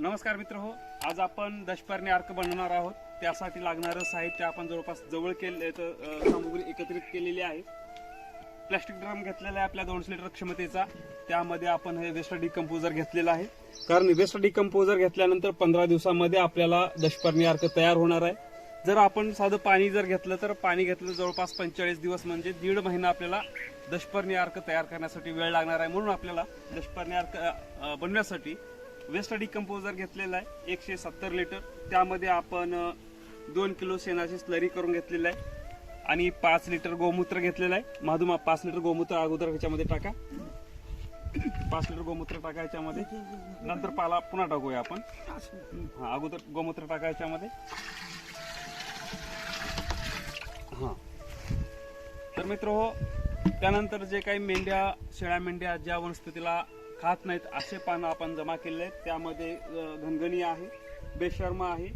नमस्कार मित्र हो आज आपण दशपर्णी अर्क बनवणार आहोत. त्यासाठी लागणारं साहित्य आपण जवळपास जवळ केले तर, सामुग्री एकत्रित केलेली आहे. प्लॅस्टिक ड्रम घेतलेला आहे आपल्या दोनशे लिटर क्षमतेचा. त्यामध्ये आपण हे वेस्ट डिकम्पोजर घेतलेला आहे. कारण वेस्ट डिकम्पोजर घेतल्यानंतर पंधरा दिवसामध्ये आपल्याला दशपर्णी अर्क तयार होणार आहे. जर आपण साधं पाणी जर घेतलं तर पाणी घेतलं जवळपास पंचेचाळीस दिवस म्हणजे दीड महिना आपल्याला दशपर्णी अर्क तयार करण्यासाठी वेळ लागणार आहे. म्हणून आपल्याला दशपर्णी अर्क बनवण्यासाठी वेस्ट डिकम्पोजर घेतलेला आहे एकशे सत्तर लिटर. त्यामध्ये आपण दोन किलो शेणाची स्लरी करून घेतलेलं आहे आणि पाच लिटर गोमूत्र घेतलेलं आहे. माधुमा पाच लिटर गोमूत्र अगोदर ह्याच्यामध्ये टाका. पाच लिटर गोमूत्र टाका याच्यामध्ये नंतर पाला पुन्हा टाकूया आपण. हा अगोदर गोमूत्र टाका याच्यामध्ये हा. तर मित्र हो त्यानंतर जे काही मेंढ्या शेळ्या मेंढ्या ज्या वनस्पतीला खात नाहीत असे पानं आपण जमा केले आहेत. त्यामध्ये अ, घनगणी आहे बेशर्मा आहे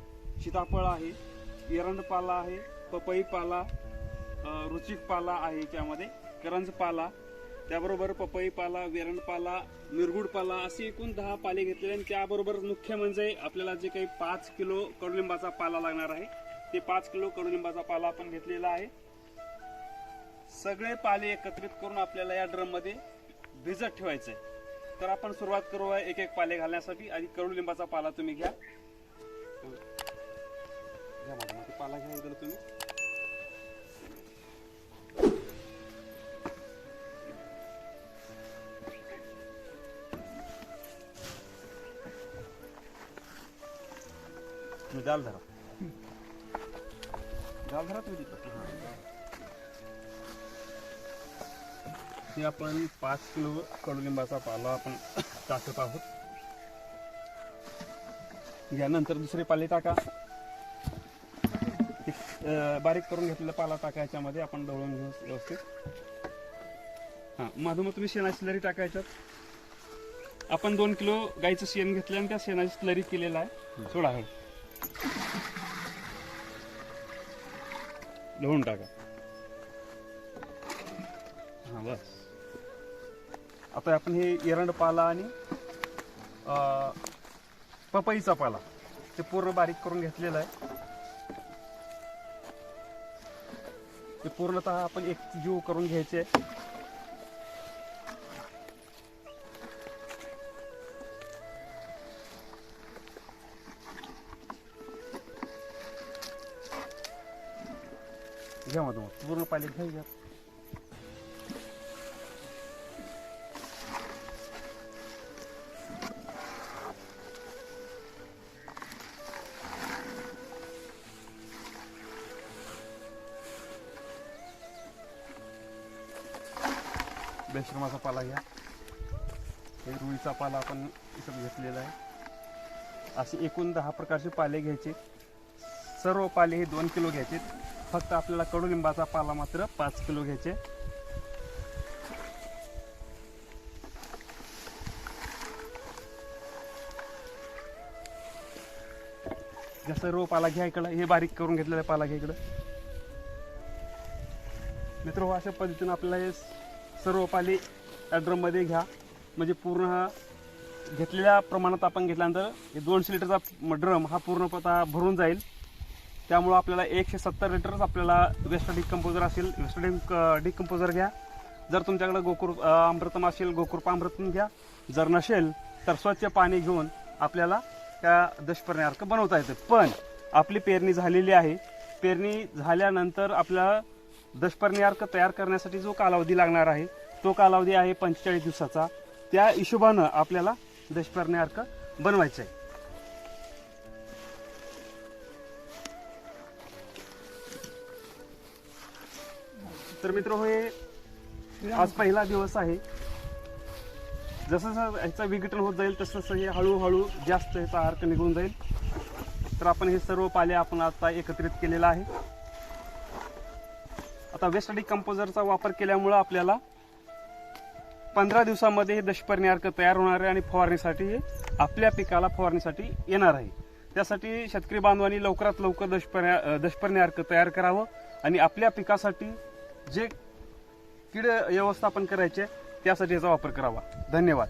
सीताफळ आहे एरंडपाला आहे पपई पाला रुचिक पाला आहे याच्यामध्ये करंज पाला त्याबरोबर पपई पाला वेरणपाला मिरगुड पाला असे एकूण दहा पाले घेतलेले आणि त्याबरोबर मुख्य म्हणजे आपल्याला जे काही पाच किलो कडुलिंबाचा पाला लागणार आहे ते पाच किलो कडुलिंबाचा पाला आपण घेतलेला आहे. सगळे पाले एकत्रित करून आपल्याला या ड्रममध्ये भिजत ठेवायचं आहे तर आपण सुरुवात करू एक एक पाले घालण्यासाठी. आणि कडुलिंबाचा पाला तुम्ही घ्या. घ्या पाला घ्या इकडे तुम्ही. डाल जाल धरा. जाल धरा तुम्ही तिथं. आपण पाच किलो कडुलिंबाचा पाला आपण टाकत आहोत. यानंतर दुसरे पाले टाका. बारीक करून घेतलेला पाला टाका याच्यामध्ये आपण दळून घेऊ व्यवस्थित. हा मधोमध तुम्ही शेणाची लरी टाकायच्यात. आपण दोन किलो गाईचं शेण घेतलं आणि त्या शेणाची लरी केलेला आहे. सोडा हळद ढवळून टाका. हा बस. आता आपण हे एरंड पाला आणि पपईचा पाला ते पूर्ण बारीक करून घेतलेलं आहे. ते पूर्णतः आपण एक जीव करून घ्यायचे. घ्या मग पूर्ण पाले घ्या. बेश्रमाचा पाला घ्या. हे रुईचा पाला आपण इथं घेतलेला आहे. असे एकूण दहा प्रकारचे पाले घ्यायचे. सर्व पाले हे दोन किलो घ्यायचे. फक्त आपल्याला कडुलिंबाचा पाला मात्र पाच किलो घ्यायचे. या सर्व पाला घ्या इकडं. हे बारीक करून घेतलेला पाला घ्या इकडं. मित्र हो अशा पद्धतीनं आपल्याला हे सर्व पाले या ड्रममध्ये घ्या. म्हणजे पूर्ण हा घेतलेल्या प्रमाणात आपण घेतल्यानंतर हे दोनशे लिटरचा ड्रम हा पूर्णपता भरून जाईल. त्यामुळं आपल्याला एकशे सत्तर लिटरच आपल्याला वेस्ट डिकम्पोजर असेल वेस्ट डिक डिकम्पोजर घ्या. जर तुमच्याकडे गोकुर अमृतम असेल गोकुरपा अमृतम घ्या. जर नसेल तर स्वच्छ पाणी घेऊन आपल्याला त्या दशपर्णी बनवता येतं. पण आपली पेरणी झालेली आहे. पेरणी झाल्यानंतर आपल्याला दशपर्णी अर्क तयार करण्यासाठी जो कालावधी लागणार आहे तो कालावधी आहे पंचेचाळीस दिवसाचा. त्या हिशोबानं आपल्याला दशपर्णी अर्क बनवायचं आहे. तर मित्र हे आज पहिला दिवस आहे. जसं जसं ह्याचं विघटन होत जाईल तसं तसं हे हळूहळू जास्त ह्याचा अर्क निघून जाईल. तर आपण हे सर्व पाले आपण आता एकत्रित केलेला आहे. आता वेस्टडी कंपोजरचा वापर केल्यामुळं आपल्याला पंधरा दिवसामध्ये हे दशपर्णी अर्क तयार होणार आहे आणि फवारणीसाठी हे आपल्या पिकाला फवारणीसाठी येणार आहे. त्यासाठी शेतकरी बांधवांनी लवकरात लवकर दशपर्णी दशपर्णी अर्क तयार करावं आणि आपल्या पिकासाठी जे कीड व्यवस्थापन करायचे त्यासाठी याचा वापर करावा. धन्यवाद.